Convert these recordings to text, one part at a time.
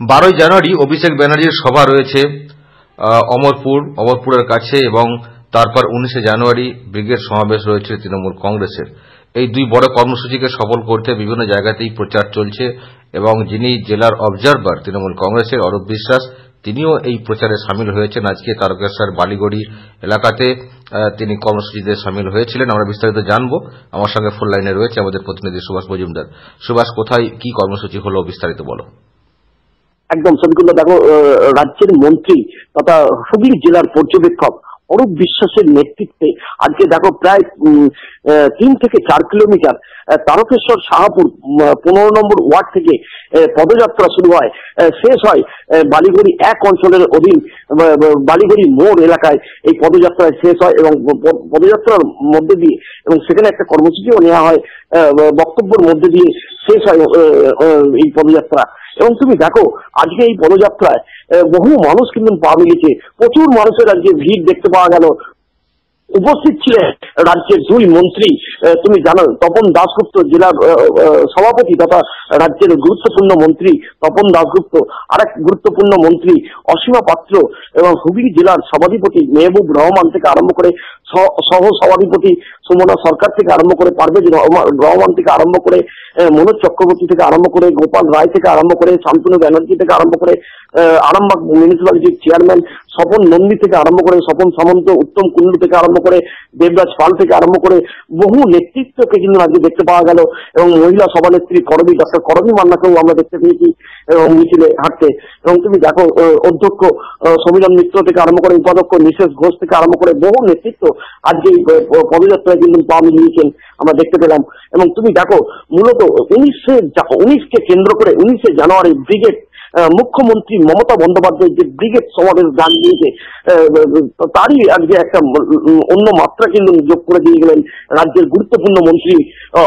বারোই জানুয়ারি অভিষেক ব্যানার্জির সভা রয়েছে অমরপুর, অমরপুরের কাছে এবং তারপর উনিশে জানুয়ারি ব্রিগেড সমাবেশ রয়েছে তৃণমূল কংগ্রেসের। এই দুই বড় কর্মসূচিকে সফল করতে বিভিন্ন জায়গাতেই প্রচার চলছে এবং যিনি জেলার অবজারভার তৃণমূল কংগ্রেসের অরূপ বিশ্বাস, তিনিও এই প্রচারে সামিল হয়েছেন। আজকে তারকেশ্বর বালিগড়ি এলাকাতে তিনি কর্মসূচিতে সামিল হয়েছিলেন। আমরা বিস্তারিত জানব। আমার সঙ্গে ফুল লাইনে রয়েছে আমাদের প্রতিনিধি সুভাষ মজুমদার। সুভাষ, কোথায় কি কর্মসূচি হলো বিস্তারিত বলো। একদম সবিকুল্লাহ দেখো রাজ্যের মন্ত্রী তথা হুগলি জেলার পর্যবেক্ষক অরূপ বিশ্বাসের নেতৃত্বে, আজকে দেখো প্রায় তিন থেকে চার কিলোমিটার তারকেশ্বর শাহাপুর পনেরো নম্বর ওয়ার্ড থেকে পদযাত্রা শুরু হয় শেষ হয় বালিগড়ি এক অঞ্চলের অধীন বালিগড়ি মোড় এলাকায় এই পদযাত্রায় শেষ হয় এবং পদযাত্রার মধ্যে দিয়ে এবং সেখানে একটা কর্মসূচিও নেওয়া হয় বক্তব্যের মধ্যে দিয়ে শেষ হয় এই পদযাত্রা। এবং তুমি দেখো, আজকে এই পদযাত্রায় বহু মানুষ কিন্তু পা মিলিয়েছে। প্রচুর মানুষের আজকে ভিড় দেখতে পাওয়া গেল। উপস্থিত ছিলেন রাজ্যের দুই মন্ত্রী। তুমি জানো তপন দাসগুপ্ত আহ, সভাপতি তথা রাজ্যের গুরুত্বপূর্ণ মন্ত্রী তপন দাসগুপ্ত আরেক গুরুত্বপূর্ণ মন্ত্রী অসীমা পাত্র এবং হুগলি জেলার সভাধিপতি মেহবুব রহমান থেকে আরম্ভ করে সহ সভাধিপতি সুমনা সরকার থেকে আরম্ভ করে পারভেজ রহমান থেকে আরম্ভ করে মনোজ চক্রবর্তী থেকে আরম্ভ করে গোপাল রায় থেকে আরম্ভ করে শান্তনু ব্যানার্জি থেকে আরম্ভ করে আরামবাগ মিউনিসিপালিটির চেয়ারম্যান স্বপন নন্দী থেকে আরম্ভ করে, স্বপন সামন্ত, উত্তম কুণ্ডু থেকে আরম্ভ করে, দেবরাজ পাল থেকে আরম্ভ করে বহু নেতৃত্বকে কিন্তু আজকে দেখতে পাওয়া গেল এবং মহিলা সভানেত্রী করবী ডক্টর করবী মান্নাকেও আমরা দেখতে পেয়েছি এবং মিছিলে হাঁটতে। এবং তুমি দেখো অধ্যক্ষ সমীরণ মিত্র থেকে আরম্ভ করে, উপাধ্যক্ষ নিশেষ ঘোষ থেকে আরম্ভ করে বহু নেতৃত্ব আজকে পদযাত্রায় কিন্তু পা মিলিয়েছেন আমরা দেখতে পেলাম। এবং তুমি দেখো, মূলত উনিশে উনিশকে কেন্দ্র করে উনিশে জানুয়ারি ব্রিগেড মুখ্যমন্ত্রী মমতা বন্দ্যোপাধ্যায় যে ব্রিগেড সমাবেশ গান দিয়েছে তারই আজকে একটা অন্য মাত্রা কিন্তু যোগ করে দিয়ে গেলেন রাজ্যের গুরুত্বপূর্ণ মন্ত্রী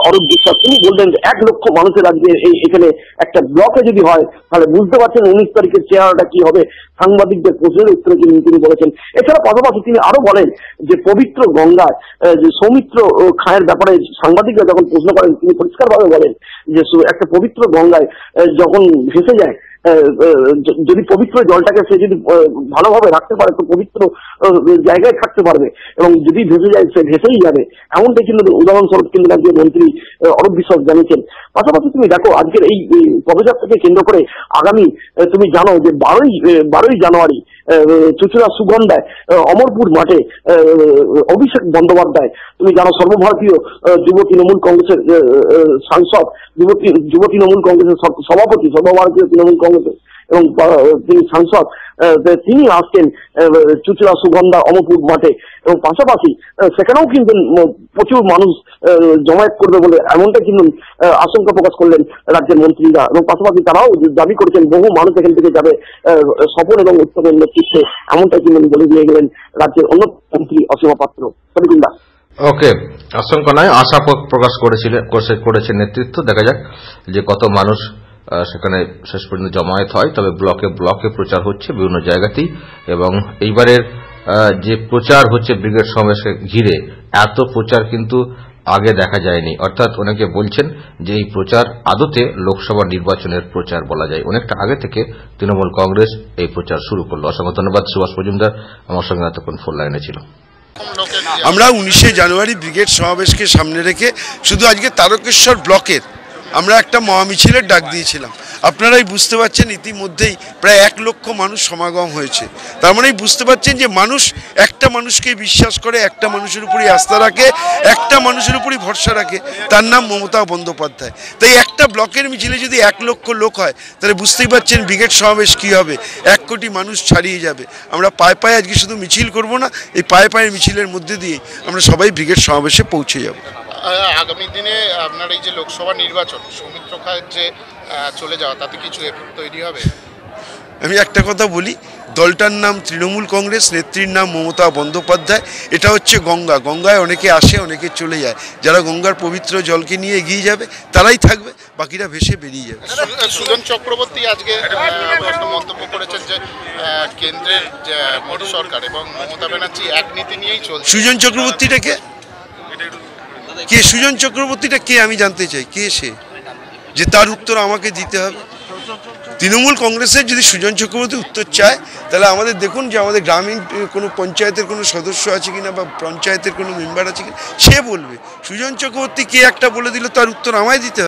অরূপ বিশ্বাস। তিনি বললেন এক লক্ষ মানুষের আজকে এই, এখানে একটা ব্লকে যদি হয়, তাহলে বুঝতে পারছেন উনিশ তারিখের চেহারাটা কি হবে, সাংবাদিকদের প্রশ্নের উত্তরে কিন্তু তিনি বলেছেন। এছাড়া পাশাপাশি তিনি আরও বলেন যে পবিত্র গঙ্গায় যে সৌমিত্র খায়ের ব্যাপারে সাংবাদিকরা যখন প্রশ্ন করেন, তিনি পরিষ্কারভাবে বলেন যে একটা পবিত্র গঙ্গায় যখন ভেসে যায় যদি পবিত্র জলটাকে সে যদি ভালোভাবে রাখতে পারে, তো পবিত্র জায়গায় থাকতে পারবে। এবং যদি ভেসে যায়, সে ভেসেই যাবে। এমনটাই কিন্তু উদাহরণস্বরূপ কিন্তু রাজ্যের মন্ত্রী অরূপ বিশ্বাস জানিয়েছেন। পাশাপাশি তুমি দেখো, আজকের এই পদযাত্রাকে কেন্দ্র করে আগামী তুমি জানো যে বারোই বারোই জানুয়ারি চুচুড়া সুগন্ধায় অমরপুর মাঠে অভিষেক বন্দ্যোপাধ্যায়, তুমি জানো সর্বভারতীয় যুব তৃণমূল কংগ্রেসের সাংসদ, যুব তৃণমূল কংগ্রেসের সভাপতি, সর্বভারতীয় তৃণমূল কংগ্রেসের এবং তিনি সাংসদ তিনি আসছেন আহ, চুচুড়া সুগন্ধা অমরপুর মাঠে। এবং পাশাপাশি সেখানেও কিন্তু প্রচুর মানুষ জমায়েত করবে বলে এমনটা কিন্তু আশঙ্কা প্রকাশ করলেন রাজ্যের মন্ত্রীরা। এবং পাশাপাশি তারাও দাবি করেছেন বহু মানুষ এখান থেকে যাবে স্বপন এবং উত্তমের নেতৃত্বে। এমনটা কিন্তু বলে দিয়ে গেলেন রাজ্যের অন্য মন্ত্রী অসীমা পাত্র। সবিকুন্দা ওকে আশঙ্কা নয় আশা প্রকাশ করেছিলেন করেছে- নেতৃত্ব। দেখা যাক যে কত মানুষ সেখানে শেষ পর্যন্ত জমায়েত হয়। তবে ব্লকে ব্লকে প্রচার হচ্ছে বিভিন্ন জায়গাতেই এবং এইবারের যে প্রচার হচ্ছে ব্রিগেড সমাবেশকে ঘিরে, এত প্রচার কিন্তু আগে দেখা যায়নি। অর্থাৎ অনেকে বলছেন যে এই প্রচার আদতে লোকসভা নির্বাচনের প্রচার বলা যায়। অনেকটা আগে থেকে তৃণমূল কংগ্রেস এই প্রচার শুরু করল। অসংখ্য ধন্যবাদ। সুভাষ মজুমদার, আমার সঙ্গে এতক্ষণ ফোন লাইনে ছিল। আমরা উনিশে জানুয়ারি ব্রিগেড সমাবেশকে সামনে রেখে শুধু আজকে তারকেশ্বর ব্লকের আমরা একটা মহামিছিলের ডাক দিয়েছিলাম। আপনারাই বুঝতে পারছেন ইতিমধ্যেই প্রায় এক লক্ষ মানুষ সমাগম হয়েছে। তার মানেই বুঝতে পারছেন যে মানুষ, একটা মানুষকে বিশ্বাস করে, একটা মানুষের উপরই আস্থা রাখে, একটা মানুষের উপরই ভরসা রাখে। তার নাম মমতা বন্দ্যোপাধ্যায়। তাই একটা ব্লকের মিছিলে যদি এক লক্ষ লোক হয়, তাহলে বুঝতেই পারছেন ব্রিগেড সমাবেশ কী হবে। এক কোটি মানুষ ছাড়িয়ে যাবে। আমরা পায়ে পায়ে আজকে শুধু মিছিল করব না, এই পায়ে পায়ে মিছিলের মধ্যে দিয়ে আমরা সবাই ব্রিগেড সমাবেশে পৌঁছে যাব। আগামী দিনে আপনার এই যে লোকসভা নির্বাচন সৌমিত্র খায়ের যে চলে যাওয়া তাতে কিছু এফেক্ট তৈরি হবে? আমি একটা কথা বলি দলটার নাম তৃণমূল কংগ্রেস নেত্রীর নাম মমতা বন্দ্যোপাধ্যায় এটা হচ্ছে গঙ্গা। গঙ্গায় অনেকে আসে অনেকে চলে যায়। যারা গঙ্গার পবিত্র জলকে নিয়ে এগিয়ে যাবে তারাই থাকবে বাকিরা ভেসে বেরিয়ে যাবে। সুজন চক্রবর্তী আজকে মন্তব্য করেছেন যে কেন্দ্রের মোদী সরকার এবং মমতা ব্যানার্জি এক নীতি নিয়েই চলছে। সুজন চক্রবর্তীটা কে সুজন চক্রবর্তীটা কে আমি জানতে চাই? কে সে? যে তার উত্তর আমাকে দিতে হবে। তৃণমূল কংগ্রেসের যদি সুজন চক্রবর্তী উত্তর চায়, তাহলে আমাদের দেখুন যে আমাদের গ্রামীণ কোনো পঞ্চায়েতের কোনো সদস্য আছে কিনা বা পঞ্চায়েতের কোনো মেম্বার আছে কিনা, সে বলবে। সুজন চক্রবর্তী কে একটা বলে দিল, তার উত্তর আমায় দিতে হবে।